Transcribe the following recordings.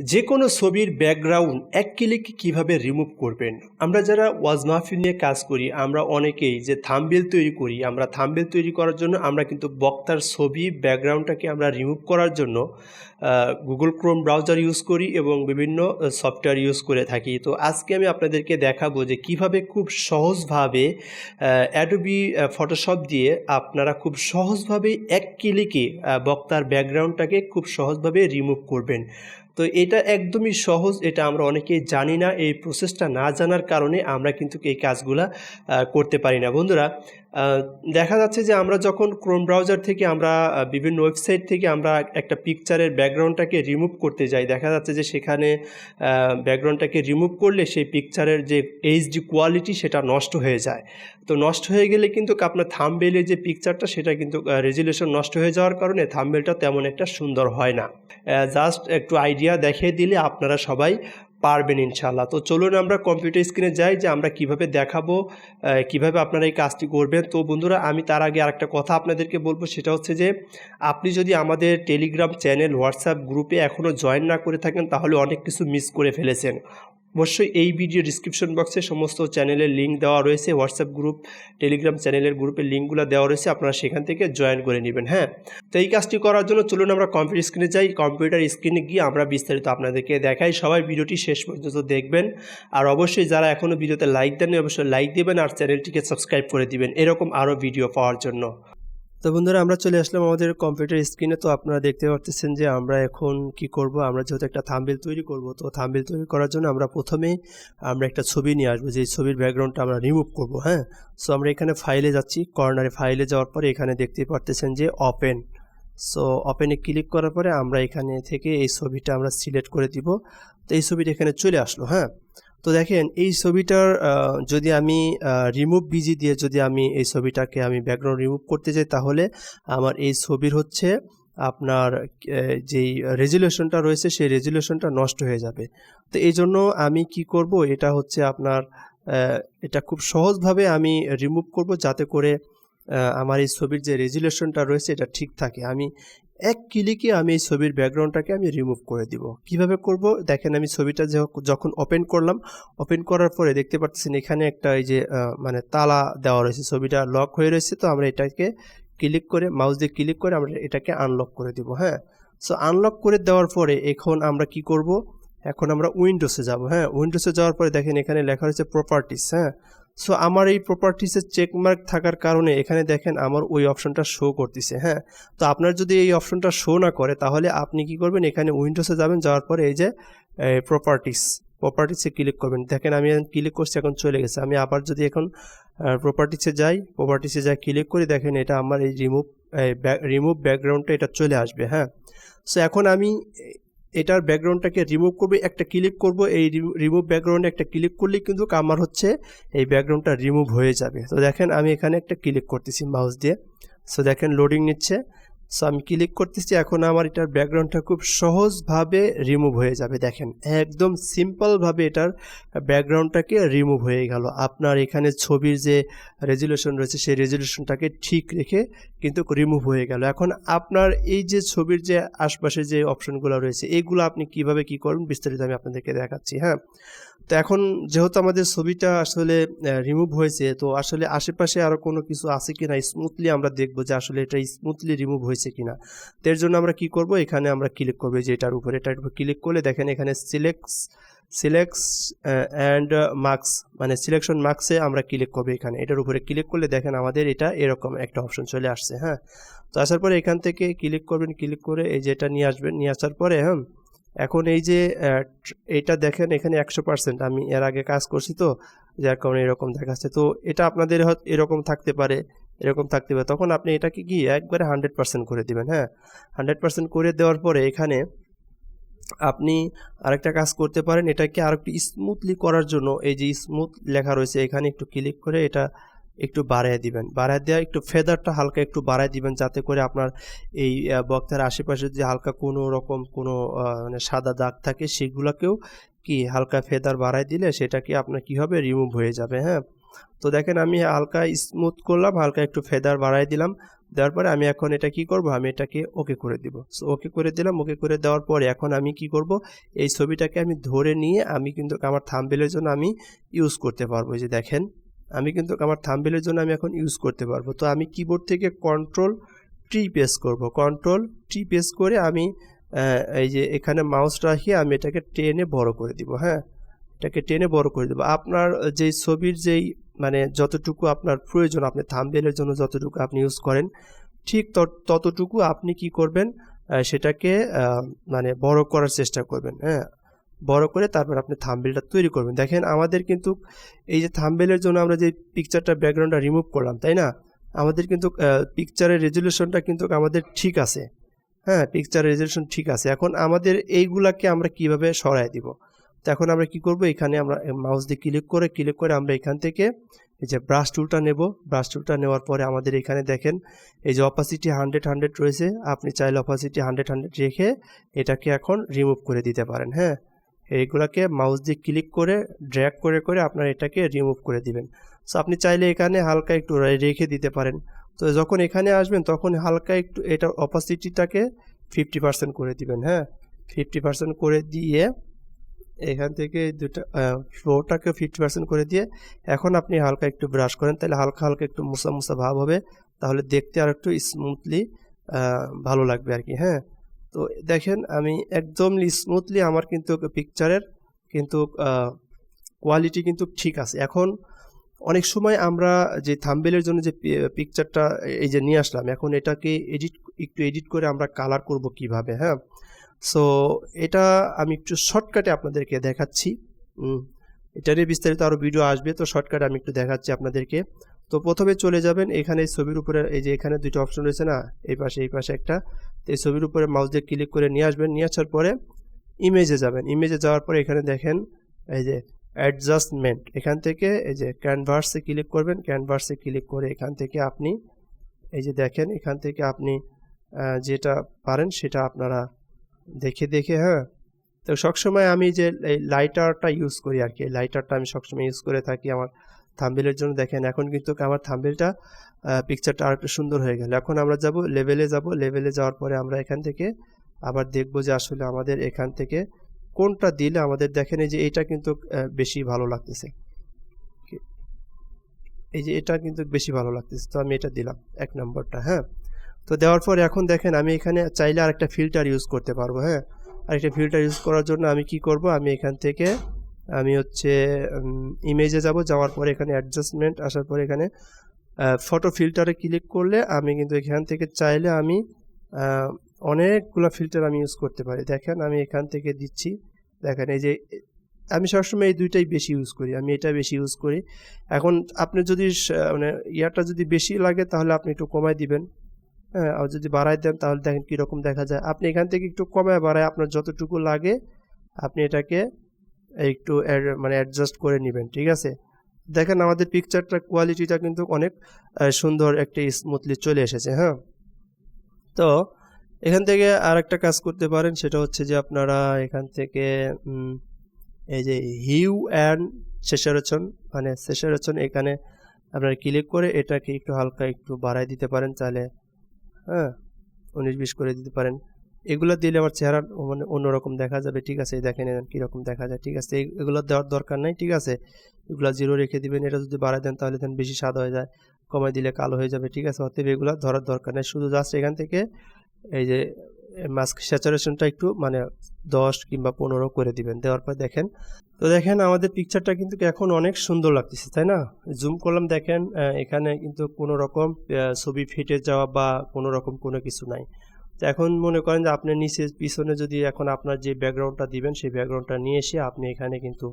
যে কোনো ছবির ব্যাকগ্রাউন্ড এক ক্লিকে কীভাবে রিমুভ করবেন? আমরা যারা ওয়াজ মাহফিল নিয়ে কাজ করি, আমরা অনেকেই যে থাম্বেল তৈরি করি, আমরা থাম্বেল তৈরি করার জন্য আমরা কিন্তু বক্তার ছবি ব্যাকগ্রাউন্ডটাকে আমরা রিমুভ করার জন্য গুগল ক্রোম ব্রাউজার ইউজ করি এবং বিভিন্ন সফটওয়্যার ইউজ করে থাকি। তো আজকে আমি আপনাদেরকে দেখাবো যে কীভাবে খুব সহজভাবে অ্যাডোবি ফটোশপ দিয়ে আপনারা খুব সহজভাবে এক ক্লিকে বক্তার ব্যাকগ্রাউন্ডটাকে খুব সহজভাবে রিমুভ করবেন। তো এটা একদমই সহজ, এটা আমরা অনেকেই জানি না। এই প্রসেসটা না জানার কারণে আমরা কিন্তু এই কাজগুলা করতে পারি না। বন্ধুরা দেখা যাচ্ছে যে আমরা যখন ক্রোম ব্রাউজার থেকে আমরা বিভিন্ন ওয়েবসাইট থেকে আমরা একটা পিকচারের ব্যাকগ্রাউন্ডটাকে রিমুভ করতে যাই, দেখা যাচ্ছে যে সেখানে ব্যাকগ্রাউন্ডটাকে রিমুভ করলে সেই পিকচারের যে এইচডি কোয়ালিটি সেটা নষ্ট হয়ে যায়। তো নষ্ট হয়ে গেলে কিন্তু আপনার থামবেলের যে পিকচারটা সেটা কিন্তু রেজুলেশন নষ্ট হয়ে যাওয়ার কারণে থামবেলটা তেমন একটা সুন্দর হয় না। জাস্ট একটু আইডিয়া দেখিয়ে দিলে আপনারা সবাই পারবেন ইনশাল্লাহ তো চলুন আমরা কম্পিউটার স্ক্রিনে যাই যে আমরা কীভাবে দেখাবো কীভাবে আপনারা এই কাজটি করবেন। তো বন্ধুরা, আমি তার আগে আরেকটা কথা আপনাদেরকে বলব, সেটা হচ্ছে যে আপনি যদি আমাদের টেলিগ্রাম চ্যানেল হোয়াটসঅ্যাপ গ্রুপে এখনও জয়েন না করে থাকেন, তাহলে অনেক কিছু মিস করে ফেলেছেন। অবশ্যই এই ভিডিও ডিসক্রিপশন বক্সে সমস্ত চ্যানেলের লিঙ্ক দেওয়া রয়েছে। হোয়াটসঅ্যাপ গ্রুপ টেলিগ্রাম চ্যানেলের গ্রুপের লিঙ্কগুলো দেওয়া রয়েছে। আপনারা সেখান থেকে জয়েন করে নেবেন হ্যাঁ? তো এই কাজটি করার জন্য চলুন আমরা কম্পিউটার স্ক্রিনে যাই। কম্পিউটার স্ক্রিনে গিয়ে আমরা বিস্তারিত আপনাদেরকে দেখাই। সবাই ভিডিওটি শেষ পর্যন্ত দেখবেন। আর অবশ্যই যারা এখনও ভিডিওতে লাইক দেননি, অবশ্যই লাইক দেবেন আর চ্যানেলটিকে সাবস্ক্রাইব করে দিবেন। এরকম আরও ভিডিও পাওয়ার জন্য। তো বন্ধুরা, আমরা চলে আসলাম আমাদের কম্পিউটার স্ক্রিনে তো আপনারা দেখতে পাচ্ছেন যে আমরা এখন কি করব? আমরা যেহেতু একটা থাম্বেল তৈরি করব, তো থাম্বেল তৈরি করার জন্য আমরা প্রথমেই আমরা একটা ছবি নিয়ে আসব। যে ছবির ব্যাকগ্রাউন্ডটা আমরা রিমুভ করব হ্যাঁ? সো আমরা এখানে ফাইলে যাচ্ছি। কর্নারে ফাইলে যাওয়ার পরে এখানে দেখতে পারতেছেন যে ওপেন সো ওপেনে ক্লিক করার পরে আমরা এখানে থেকে এই ছবিটা আমরা সিলেক্ট করে দিব। তো এই ছবিটা এখানে চলে আসলো হ্যাঁ? তো দেখেন, এই ছবিটার যদি আমি রিমুভ বিজি দিয়ে যদি আমি এই ছবিটাকে আমি ব্যাকগ্রাউন্ড রিমুভ করতে যাই তাহলে আমার এই ছবির হচ্ছে আপনার যেই রেজুলেশনটা রয়েছে, সেই রেজুলেশনটা নষ্ট হয়ে যাবে। তো এই জন্য আমি কি করব, এটা হচ্ছে আপনার এটা খুব সহজভাবে আমি রিমুভ করব, যাতে করে আমার এই ছবির যে রেজুলেশনটা রয়েছে, এটা ঠিক থাকে। আমি এক ক্লিকে আমি এই ছবির ব্যাকগ্রাউন্ডটাকে আমি রিমুভ করে দিব। কীভাবে করব? দেখেন আমি ছবিটা যখ- যখন ওপেন করলাম ওপেন করার পরে দেখতে পাচ্ছেন এখানে একটা এই যে মানে তালা দেওয়া রয়েছে। ছবিটা লক হয়ে রয়েছে, তো আমরা এটাকে ক্লিক করে মাউস দিয়ে ক্লিক করে আমরা এটাকে আনলক করে দিব হ্যাঁ? সো আনলক করে দেওয়ার পরে এখন আমরা কি করব? এখন আমরা উইন্ডোসে যাব হ্যাঁ? উইন্ডোসে যাওয়ার পরে দেখেন এখানে লেখা রয়েছে প্রপার্টিস হ্যাঁ? সো আমার এই প্রপার্টিসের চেকমার্ক থাকার কারণে এখানে দেখেন আমার ওই অপশনটা শো করতেছে হ্যাঁ? তো আপনার যদি এই অপশনটা শো না করে, তাহলে আপনি কি করবেন? এখানে উইন্ডোসে যাবেন, যাওয়ার পরে এই যে প্রপার্টিস প্রপার্টিসে ক্লিক করবেন। দেখেন আমি ক্লিক করছি, এখন চলে গেছে। আমি আবার যদি এখন প্রপার্টিসে যাই প্রপার্টিসে যাই ক্লিক করি, দেখেন এটা আমার এই রিমুভ রিমুভ ব্যাকগ্রাউন্ডটা এটা চলে আসবে হ্যাঁ? সো এখন আমি এটার ব্যাকগ্রাউন্ডটাকে রিমুভ করবে, একটা ক্লিক করব, এই রিমুভ ব্যাকগ্রাউন্ডে একটা ক্লিক করলে কিন্তু আমার হচ্ছে এই ব্যাকগ্রাউন্ডটা রিমুভ হয়ে যাবে। তো দেখেন আমি এখানে একটা ক্লিক করতেছি মাউস দিয়ে। সো দেখেন লোডিং নিচ্ছে। সো আমি ক্লিক করতেছি, এখন আমার এটার ব্যাকগ্রাউন্ডটা খুব সহজভাবে রিমুভ হয়ে যাবে। দেখেন, একদম সিম্পলভাবে এটার ব্যাকগ্রাউন্ডটাকে রিমুভ হয়ে গেল। আপনার এখানে ছবির যে রেজুলেশন রয়েছে, সেই রেজুলেশনটাকে ঠিক রেখে কিন্তু রিমুভ হয়ে গেল। এখন আপনার এই যে ছবির যে আশপাশে যে অপশনগুলো রয়েছে এইগুলো আপনি কীভাবে কি করবেন বিস্তারিত আমি আপনাদেরকে দেখাচ্ছি হ্যাঁ? তো এখন যেহেতু আমাদের ছবিটা আসলে রিমুভ হয়েছে, তো আসলে আশেপাশে আরও কোনো কিছু আছে কি না স্মুথলি আমরা দেখব যে আসলে এটা স্মুথলি রিমুভ হয়েছে কি না তো এর জন্য আমরা কি করব? এখানে আমরা ক্লিক করব যে এটার উপরে। এটার উপর ক্লিক করলে দেখেন এখানে সিলেক্টস সিলেক্টস অ্যান্ড মার্কস মানে সিলেকশন মার্কসে আমরা ক্লিক করব এখানে। এটার উপরে ক্লিক করলে দেখেন আমাদের এটা এরকম একটা অপশন চলে আসছে হ্যাঁ? তো আসার পরে এখান থেকে ক্লিক করবেন ক্লিক করে এই যে এটা নিয়ে আসবেন। নিয়ে আসার পরে হ্যাঁ এখন এই যে এটা দেখেন এখানে একশো পার্সেন্ট আমি এর আগে কাজ করছি তো, যার কারণে এরকম দেখাচ্ছে। তো এটা আপনাদের এরকম থাকতে পারে। এরকম থাকতে পারে। তখন আপনি এটাকে কি একবারে হান্ড্রেড পার্সেন্ট করে দিবেন হ্যাঁ? হান্ড্রেড পার্সেন্ট করে দেওয়ার পরে এখানে আপনি আরেকটা কাজ করতে পারেন, এটাকে আর একটু স্মুথলি করার জন্য এই যে স্মুথ লেখা রয়েছে, এখানে একটু ক্লিক করে এটা একটু বাড়ায় দিবেন। বাড়ায় দেওয়া একটু ফেদারটা হালকা একটু বাড়ায় দিবেন, যাতে করে আপনার এই বক্তার আশেপাশে যে হালকা কোনো রকম কোনো মানে সাদা দাগ থাকে, সেগুলোকেও কি হালকা ফেদার বাড়ায় দিলে সেটা কি আপনার কি হবে? রিমুভ হয়ে যাবে হ্যাঁ? তো দেখেন আমি হালকা স্মুথ করলাম, হালকা একটু ফেদার বাড়ায় দিলাম। দেওয়ার পরে আমি এখন এটা কি করব? আমি এটাকে ওকে করে দিব। সো ওকে করে দিলাম ওকে করে দেওয়ার পরে এখন আমি কি করব? এই ছবিটাকে আমি ধরে নিয়ে আমি কিন্তু আমার থাম্বেলের জন্য আমি ইউজ করতে পারব। যে দেখেন, আমি কিন্তু আমার থাম্বেলের জন্য আমি এখন ইউজ করতে পারব। তো আমি কিবোর্ড থেকে কন্ট্রোল টি প্রেস করব। কন্ট্রোল টি প্রেস করে আমি এই যে এখানে মাউস রাখিয়ে আমি এটাকে টেনে বড় করে দিব হ্যাঁ? এটাকে টেনে বড় করে দেবো। আপনার যেই ছবির যেই মানে যতটুকু আপনার প্রয়োজন, আপনি থাম্বেলের জন্য যতটুকু আপনি ইউজ করেন, ঠিক তত- ততটুকু আপনি কি করবেন সেটাকে মানে বড় করার চেষ্টা করবেন হ্যাঁ? বড় করে তারপর আপনি থাম্বেলটা তৈরি করবেন। দেখেন, আমাদের কিন্তু এই যে থাম্বেলের জন্য আমরা যে পিকচারটা ব্যাকগ্রাউন্ডটা রিমুভ করলাম, তাই না? আমাদের কিন্তু পিকচারের রেজলিউশনটা কিন্তু আমাদের ঠিক আছে হ্যাঁ? পিকচারের রেজলিউশন ঠিক আছে। এখন আমাদের এইগুলাকে আমরা কীভাবে সরাই দিব? তো এখন আমরা কি করব? এখানে আমরা মাউস দিয়ে ক্লিক করে ক্লিক করে আমরা এখান থেকে এই যে ব্রাশ টুলটা নেব। ব্রাশ টুলটা নেওয়ার পরে আমাদের এখানে দেখেন, এই যে অপাসিটি হান্ড্রেড হান্ড্রেড রয়েছে। আপনি চাইলে অপাসিটি হান্ড্রেড হান্ড্রেড রেখে এটাকে এখন রিমুভ করে দিতে পারেন হ্যাঁ? এইগুলাকে মাউস দিয়ে ক্লিক করে ড্র্যাগ করে করে আপনার এটাকে রিমুভ করে দিবেন। সো আপনি চাইলে এখানে হালকা একটু রেখে দিতে পারেন। তো যখন এখানে আসবেন তখন হালকা একটু এটার অপাসিটিটাকে ফিফটি পার্সেন্ট করে দিবেন হ্যাঁ? ফিফটি পার্সেন্ট করে দিয়ে এখান থেকে দুটো ফ্লোরটাকে ফিফটি পার্সেন্ট করে দিয়ে এখন আপনি হালকা একটু ব্রাশ করেন, তাহলে হালকা হালকা একটু মুসা মুসা ভাব হবে, তাহলে দেখতে আর একটু স্মুথলি ভালো লাগবে আর কি হ্যাঁ? তো দেখেন আমি একদম স্মুথলি আমার কিন্তু পিকচারের কিন্তু কোয়ালিটি কিন্তু ঠিক আছে। এখন অনেক সময় আমরা যে থাম্বেলের জন্য যে পিকচারটা এই যে নিয়ে আসলাম, এখন এটাকে এডিট একটু এডিট করে আমরা কালার করব কীভাবে হ্যাঁ? সো এটা আমি একটু শর্টকাটে আপনাদেরকে দেখাচ্ছি। এটা নিয়ে বিস্তারিত আরও ভিডিও আসবে, তো শর্টকাটে আমি একটু দেখাচ্ছি আপনাদেরকে। তো প্রথমে চলে যাবেন, এখানে ছবির উপরে, এই যে এখানে দুটো অপশন রয়েছে না, এই পাশে এই পাশে একটা। তো এই ছবির উপরে মাউস দিয়ে ক্লিক করে নিয়ে আসবেন, নিয়ে আসার পরে ইমেজে যাবেন। ইমেজে যাওয়ার পরে এখানে দেখেন, এই যে অ্যাডজাস্টমেন্ট এখান থেকে এই যে ক্যানভাসে ক্লিক করবেন ক্যানভাসে ক্লিক করে এখান থেকে আপনি, এই যে দেখেন, এখান থেকে আপনি যেটা পারেন সেটা আপনারা দেখে দেখে হ্যাঁ। তো সবসময় আমি যে এই লাইটারটা ইউজ করি আর কি লাইটারটা আমি সবসময় ইউজ করে থাকি আমার থাম্বেলের জন্য। দেখেন, এখন কিন্তু আমার থাম্বেলটা পিকচারটা আর একটু সুন্দর হয়ে গেল। এখন আমরা যাব লেভেলে যাব। লেভেলে যাওয়ার পরে আমরা এখান থেকে আবার দেখব যে আসলে আমাদের এখান থেকে কোনটা দিলে আমাদের, দেখেন এই যে এটা কিন্তু বেশি ভালো লাগতেছে। এই যে এটা কিন্তু বেশি ভালো লাগতেছে। তো আমি এটা দিলাম, এক নম্বরটা হ্যাঁ। তো দেওয়ার পর এখন দেখেন আমি এখানে চাইলে আরেকটা ফিল্টার ইউজ করতে পারব হ্যাঁ? আরেকটা ফিল্টার ইউজ করার জন্য আমি কি করব? আমি এখান থেকে আমি হচ্ছে ইমেজে যাব, যাওয়ার পরে এখানে অ্যাডজাস্টমেন্ট আসার পরে এখানে ফটো ফিল্টারে ক্লিক করলে আমি কিন্তু এখান থেকে চাইলে আমি অনেকগুলো ফিল্টার আমি ইউজ করতে পারি। দেখেন আমি এখান থেকে দিচ্ছি, দেখেন এই যে, আমি সবসময় এই দুইটাই বেশি ইউজ করি, আমি এটা বেশি ইউজ করি। এখন আপনি যদি মানে ইয়াটা যদি বেশি লাগে তাহলে আপনি একটু কমায় দিবেন। আর যদি বাড়ায় দেন তাহলে দেখেন কীরকম দেখা যায়। আপনি এখান থেকে একটু কমায় বাড়ায় আপনার যতটুকু লাগে, আপনি এটাকে একটু মানে অ্যাডজাস্ট করে নেবেন, ঠিক আছে? দেখেন আমাদের পিকচারটার কোয়ালিটিটা কিন্তু অনেক সুন্দর একটা স্মুথলি চলে এসেছে হ্যাঁ? তো এখান থেকে আর একটা কাজ করতে পারেন, সেটা হচ্ছে যে আপনারা এখান থেকে এই যে হিউ অ্যান্ড সেসারেশন মানে সেসারেশন এখানে আপনারা ক্লিক করে এটাকে একটু হালকা একটু বাড়ায় দিতে পারেন, তাহলে হ্যাঁ উনিশ বিশ করে দিতে পারেন। এগুলো দিলে আমার চেহারা মানে অন্যরকম দেখা যাবে, ঠিক আছে? দেখেন কীরকম দেখা যায়, ঠিক আছে? এগুলো দেওয়ার দরকার নাই, ঠিক আছে? এগুলো জিরো রেখে দিবেন, এটা যদি বাড়ায় দেন তাহলে দেন বেশি স্বাদ হয়ে যায়, কমায় দিলে কালো হয়ে যাবে, ঠিক আছে? অতএব এগুলো ধরার দরকার নেই, শুধু জাস্ট এখান থেকে এই যে মাস্ক স্যাচুরেশনটা একটু মানে দশ কিংবা পনেরো করে দিবেন। দেওয়ার পর দেখেন তো দেখেন আমাদের পিকচারটা কিন্তু এখন অনেক সুন্দর লাগতেছে, তাই না? জুম করলাম, দেখেন এখানে কিন্তু কোনো রকম ছবি ফেটে যাওয়া বা কোনো রকম কোনো কিছু নাই। তো এখন মনে করেন যে আপনি নিচে, পিছনে যদি এখন আপনার যে ব্যাকগ্রাউন্ডটা দিবেন, সেই ব্যাকগ্রাউন্ডটা নিয়ে এসে আপনি এখানে কিন্তু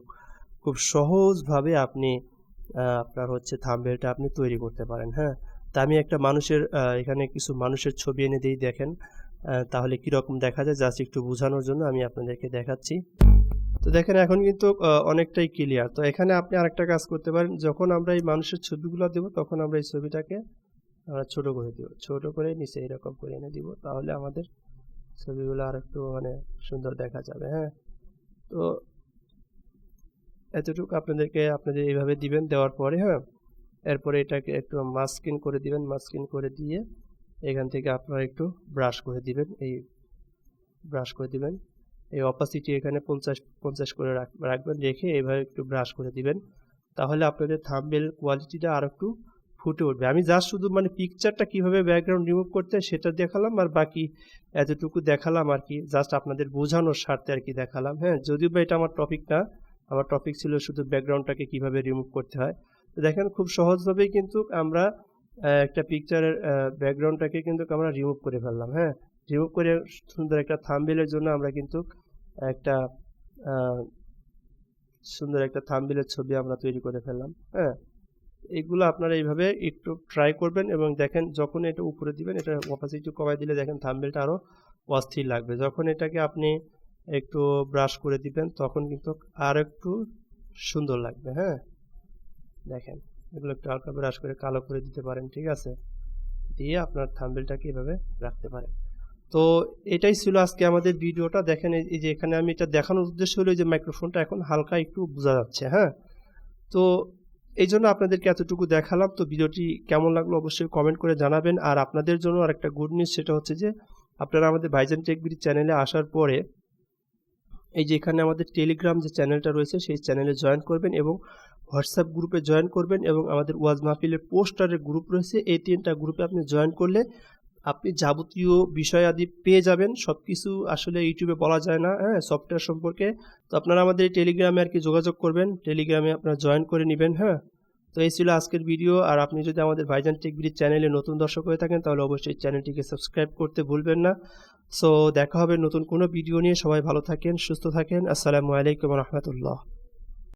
খুব সহজভাবে আপনি আপনার হচ্ছে থাম্বেলটা আপনি তৈরি করতে পারেন হ্যাঁ? তা আমি একটা মানুষের এখানে কিছু মানুষের ছবি এনে দিই, দেখেন তাহলে কীরকম দেখা যায়, জাস্ট একটু বোঝানোর জন্য আমি আপনাদেরকে দেখাচ্ছি। তো দেখেন এখন কিন্তু অনেকটাই ক্লিয়ার তো এখানে আপনি আরেকটা কাজ করতে পারেন। যখন আমরা এই মানুষের ছবিগুলো দেব, তখন আমরা এই ছবিটাকে আমরা ছোট করে দিব। ছোট করে নিচে এরকম করে এনে দিব, তাহলে আমাদের ছবিগুলো আর একটু মানে সুন্দর দেখা যাবে হ্যাঁ? তো এতটুকু আপনাদেরকে, আপনাদের এইভাবে দিবেন, দেওয়ার পরে হ্যাঁ? এরপরে এটাকে একটু মাস্কিন করে দিবেন। মাস্কিন করে দিয়ে, এখান থেকে আপনারা একটু ব্রাশ করে দিবেন, এই ব্রাশ করে দিবেন। এই অপাসিটি এখানে পঞ্চাশ পঞ্চাশ করে রাখ- রাখবেন, রেখে এভাবে একটু ব্রাশ করে দিবেন। তাহলে আপনাদের থাম্বেল কোয়ালিটিটা আর একটু ফুটে উঠবে। আমি জাস্ট শুধু মানে পিকচারটা কীভাবে ব্যাকগ্রাউন্ড রিমুভ করতে সেটা দেখালাম আর বাকি এতটুকু দেখালাম আর কি। জাস্ট আপনাদের বোঝানোর স্বার্থে আর কি দেখালাম হ্যাঁ? যদিও বা এটা আমার টপিক না, আমার টপিক ছিল শুধু ব্যাকগ্রাউন্ডটাকে কীভাবে রিমুভ করতে হয়। তো দেখেন খুব সহজভাবেই কিন্তু আমরা একটা পিকচারের ব্যাকগ্রাউন্ডটাকে কিন্তু আমরা রিমুভ করে ফেললাম হ্যাঁ? রিমুভ করে সুন্দর একটা থাম্বেলের জন্য আমরা কিন্তু একটা সুন্দর একটা থাম্বেলের ছবি আমরা তৈরি করে ফেললাম হ্যাঁ? এগুলো আপনারা এইভাবে একটু ট্রাই করবেন এবং দেখেন যখন এটা উপরে দিবেন, এটা অপাসিটি কমাই দিলে দেখেন থাম্বেলটা আরও অস্থির লাগবে। যখন এটাকে আপনি একটু ব্রাশ করে দিবেন, তখন কিন্তু আর একটু সুন্দর লাগবে হ্যাঁ? দেখেন, এগুলো একটু হালকা ব্রাশ করে কালো করে দিতে পারেন, ঠিক আছে? দিয়ে আপনার থাম্বেলটাকে এভাবে রাখতে পারেন। তো এটাই ছিল আজকে আমাদের ভিডিওটা। দেখেন এই যে এখানে আমি এটা দেখানোর উদ্দেশ্য হলো যে মাইক্রোফোনটা এখন হালকা একটু বোঝা যাচ্ছে হ্যাঁ? তো এই জন্য আপনাদেরকে এতটুকু দেখালাম। তো ভিডিওটি কেমন লাগল অবশ্যই কমেন্ট করে জানাবেন। আর আপনাদের জন্য আর একটা গুড নিউজ সেটা হচ্ছে যে আপনারা আমাদের ভাইজান টেকবিডি চ্যানেলে আসার পরে এই যে এখানে আমাদের টেলিগ্রাম যে চ্যানেলটা রয়েছে, সেই চ্যানেলে জয়েন করবেন এবং হোয়াটসঅ্যাপ গ্রুপে জয়েন করবেন এবং আমাদের ওয়াজ মাহফিলের পোস্টারের গ্রুপ রয়েছে। এই তিনটা গ্রুপে আপনি জয়েন করলে আপনি যাবতীয় বিষয় আদি পেয়ে যাবেন। সব কিছু আসলে ইউটিউবে বলা যায় না হ্যাঁ সফটওয়্যার সম্পর্কে। তো আপনারা আমাদের টেলিগ্রামে আর কি যোগাযোগ করবেন। টেলিগ্রামে আপনারা জয়েন করে নেবেন হ্যাঁ। তো এই ছিল আজকের ভিডিও। আর আপনি যদি আমাদের ভাইজান টেকবিডি চ্যানেলে নতুন দর্শক হয়ে থাকেন, তাহলে অবশ্যই চ্যানেলটিকে সাবস্ক্রাইব করতে ভুলবেন না। সো দেখা হবে নতুন কোনো ভিডিও নিয়ে। সবাই ভালো থাকেন, সুস্থ থাকেন। আসসালামু আলাইকুম রহমতুল্লাহ।